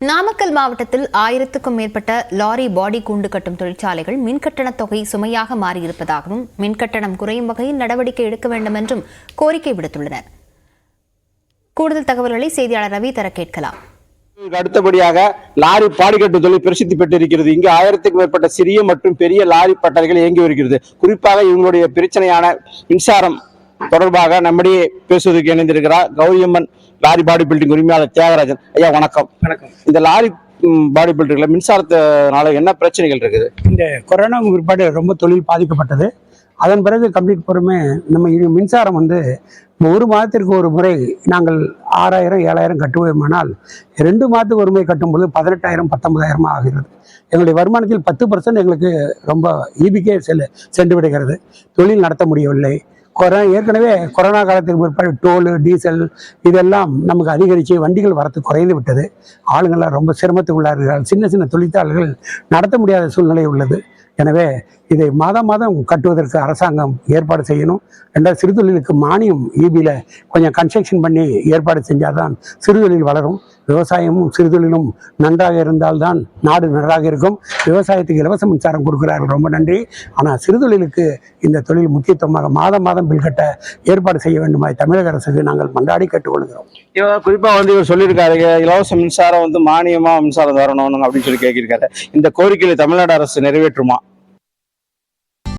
நாமக்கல் மாவட்டத்தில் ஆயிரத்துக்கும் மேற்பட்ட லாரி பாடி கூண்டு கட்டும் தொழிற்சாலைகள் மின்கட்டண தொகை சுமையாக மாறியிருப்பதாகவும் மின்கட்டணம் குறையும் வகையில் நடவடிக்கை எடுக்க வேண்டும் என்றும் கோரிக்கை விடுத்துள்ளனர். கூடுதல் தகவல்களை செய்தியாளர் ரவி தர கேட்கலாம். அடுத்தபடியாக லாரி பாடிக்கட்டு தொழில் பிரசித்தி பெற்றிருக்கிறது. இங்கு ஆயிரத்துக்கும் மேற்பட்ட சிறிய மற்றும் பெரிய லாரி பட்டறைகள் இயங்கி வருகிறது. குறிப்பாக இவங்களுடைய பிரச்சனையான மின்சாரம் தொடர்பாக நம்மிடையே பேசுவதற்கு இணைந்திருக்கிறார் கௌரியம்மன் லாரி பாடி பில்டிங் உரிமையாளர் தியாகராஜன். ஐயா வணக்கம். வணக்கம். இந்த லாரி பாடி பில்டர்ல மின்சாரத்தினால என்ன பிரச்சனைகள் இருக்குது? இந்த கொரோனா பிற்பாடு ரொம்ப தொழில் பாதிக்கப்பட்டது. அதன் பிறகு கம்ப்ளீட் பொறுமை நம்ம மின்சாரம் வந்து ஒரு மாதத்திற்கு ஒரு முறை நாங்கள் ஆறாயிரம் ஏழாயிரம் கட்டுவோமானால் ரெண்டு மாதத்துக்கு ஒரு முறை கட்டும்போது பதினெட்டாயிரம் பத்தொன்பதாயிரமா ஆகிறது. எங்களுடைய வருமானத்தில் பத்து பர்சன்ட் எங்களுக்கு ரொம்ப ஈபிக்கே செல்ல சென்று விடுகிறது. தொழில் நடத்த முடியவில்லை. கொரோனா ஏற்கனவே கொரோனா காலத்துக்கு பிற்பாடு டோலு டீசல் இதெல்லாம் நமக்கு அதிகரித்து வண்டிகள் வரத்து குறைந்து விட்டது. ஆளுங்கள்லாம் ரொம்ப சிரமத்துக்கு உள்ளார்கள் சின்ன சின்ன தொழிற்சாலைகள் நடத்த முடியாத சூழ்நிலை உள்ளது. எனவே இதை மாதம் மாதம் கட்டுவதற்கு அரசாங்கம் ஏற்பாடு செய்யணும். ரெண்டாவது சிறுதொழிலுக்கு மானியம் ஈபியில் கொஞ்சம் கன்ஸ்ட்ரக்ஷன் பண்ணி ஏற்பாடு செஞ்சால் தான் சிறுதொழில் வளரும். விவசாயமும் சிறுதொழிலும் நன்றாக இருந்தால்தான் நாடு நன்றாக இருக்கும். விவசாயத்துக்கு இலவச மின்சாரம் கொடுக்கிறார்கள். ரொம்ப நன்றி. ஆனால் சிறுதொழிலுக்கு இந்த தொழில் முக்கியத்துவமாக மாதம் மாதம் பில் கட்ட ஏற்பாடு செய்ய வேண்டுமாய் தமிழக அரசுக்கு நாங்கள் மன்றாடி கேட்டுக்கொள்கிறோம். இவர் குறிப்பாக வந்து இவர் சொல்லியிருக்காரு இலவச மின்சாரம் வந்து மானியமாக மின்சாரம் தரணும் அப்படின்னு சொல்லி கேட்கிருக்காரு. இந்த கோரிக்கையை தமிழ்நாடு அரசு நிறைவேற்றுமா?